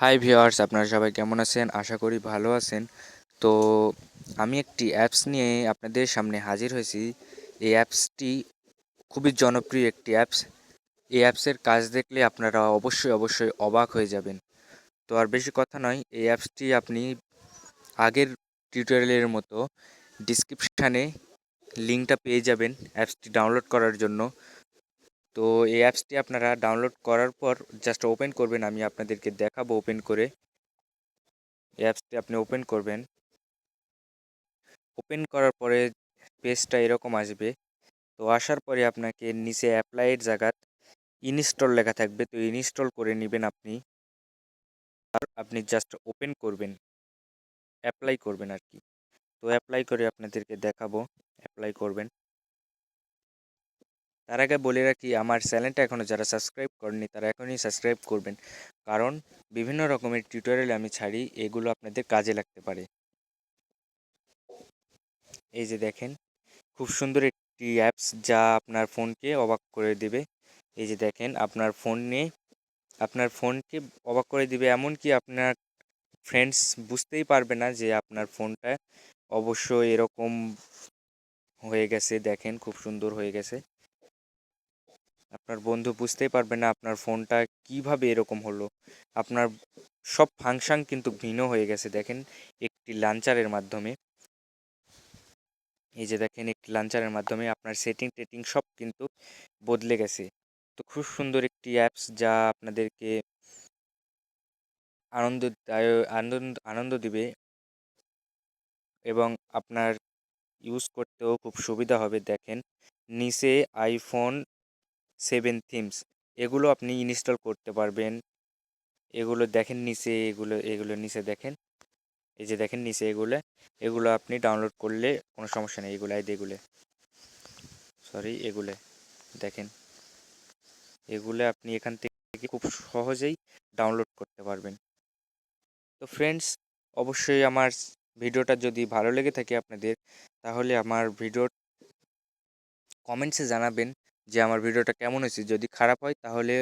High viewers আপনারা সবাই কেমন আছেন? আশা করি ভালো আছেন। তো আমি একটি অ্যাপস নিয়ে আপনাদের সামনে হাজির হয়েছি। এই অ্যাপসটি খুবই জনপ্রিয় একটি অ্যাপস এই অ্যাপসের কাজ দেখলে আপনারা অবশ্যই অবশ্যই অবাক হয়ে যাবেন। তো আর বেশি কথা নয়, এই অ্যাপসটি আপনি আগের টিউটোরিয়ালের মতো ডিসক্রিপশানে লিঙ্কটা পেয়ে যাবেন অ্যাপসটি ডাউনলোড করার জন্য। তো এই অ্যাপসটি আপনারা ডাউনলোড করার পর জাস্ট ওপেন করবেন, আমি আপনাদেরকে দেখাবো ওপেন করে। এই অ্যাপসটি আপনি ওপেন করবেন। ওপেন করার পরে পেজটা এরকম আসবে। তো আসার পরে আপনাকে নিচে অ্যাপ্লাইয়ের জায়গাত ইনস্টল লেখা থাকবে। তো ইনস্টল করে নেবেন আপনি। আর আপনি জাস্ট ওপেন করবেন। অ্যাপ্লাই করবেন আর কি। তো অ্যাপ্লাই করে আপনাদেরকে দেখাবো। অ্যাপ্লাই করবেন। তার আগে বলে রাখি, আমার চ্যানেলটা এখনও যারা সাবস্ক্রাইব করেনি তারা এখনই সাবস্ক্রাইব করবেন। কারণ বিভিন্ন রকমের টিউটোরিয়াল আমি ছাড়ি, এগুলো আপনাদের কাজে লাগতে পারে। এই যে দেখেন, খুব সুন্দর একটি অ্যাপস যা আপনার ফোনকে অবাক করে দেবে। এই যে দেখেন, আপনার ফোন নিয়ে, আপনার ফোনকে অবাক করে দিবে, এমনকি আপনার ফ্রেন্ডস বুঝতেই পারবে না যে আপনার ফোনটা অবশ্যই এরকম হয়ে গেছে, দেখেন খুব সুন্দর হয়ে গেছে। আপনার বন্ধু বুঝতেই পারবে না আপনার ফোনটা কীভাবে এরকম হলো। আপনার সব ফাংশন কিন্তু ভিন্ন হয়ে গেছে, দেখেন একটি লাঞ্চারের মাধ্যমে। এই যে দেখেন একটি লাঞ্চারের মাধ্যমে আপনার সেটিং টেটিং সব কিন্তু বদলে গেছে। তো খুব সুন্দর একটি অ্যাপস যা আপনাদেরকে আনন্দ আনন্দ আনন্দ দিবে এবং আপনার ইউজ করতেও খুব সুবিধা হবে। দেখেন নিচে আইফোন সেভেন থিমস এগুলো আপনি ইনস্টল করতে পারবেন। এগুলো দেখেন নিচে, এগুলো এগুলো নিচে দেখেন। এই যে দেখেন নিচে এগুলো এগুলো আপনি ডাউনলোড করলে কোনো সমস্যা নেই, এগুলো এগুলো। সরি এগুলো, দেখেন। এগুলো আপনি এখান থেকে খুব সহজেই ডাউনলোড করতে পারবেন। তো ফ্রেন্ডস অবশ্যই আমার ভিডিওটা যদি ভালো লেগে থাকে আপনাদের, তাহলে আমার ভিডিওর কমেন্টসে জানাবেন। যে আমার ভিডিওটা কেমন হয়েছে, যদি খারাপ হয় তাহলে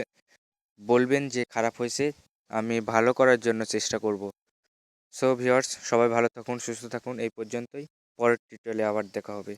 বলবেন যে খারাপ হয়েছে, আমি ভালো করার জন্য চেষ্টা করব। সো ভিওয়ার্স সবাই ভালো থাকুন, সুস্থ থাকুন, এই পর্যন্তই। পরের টিউটোরিয়ালে আবার দেখা হবে।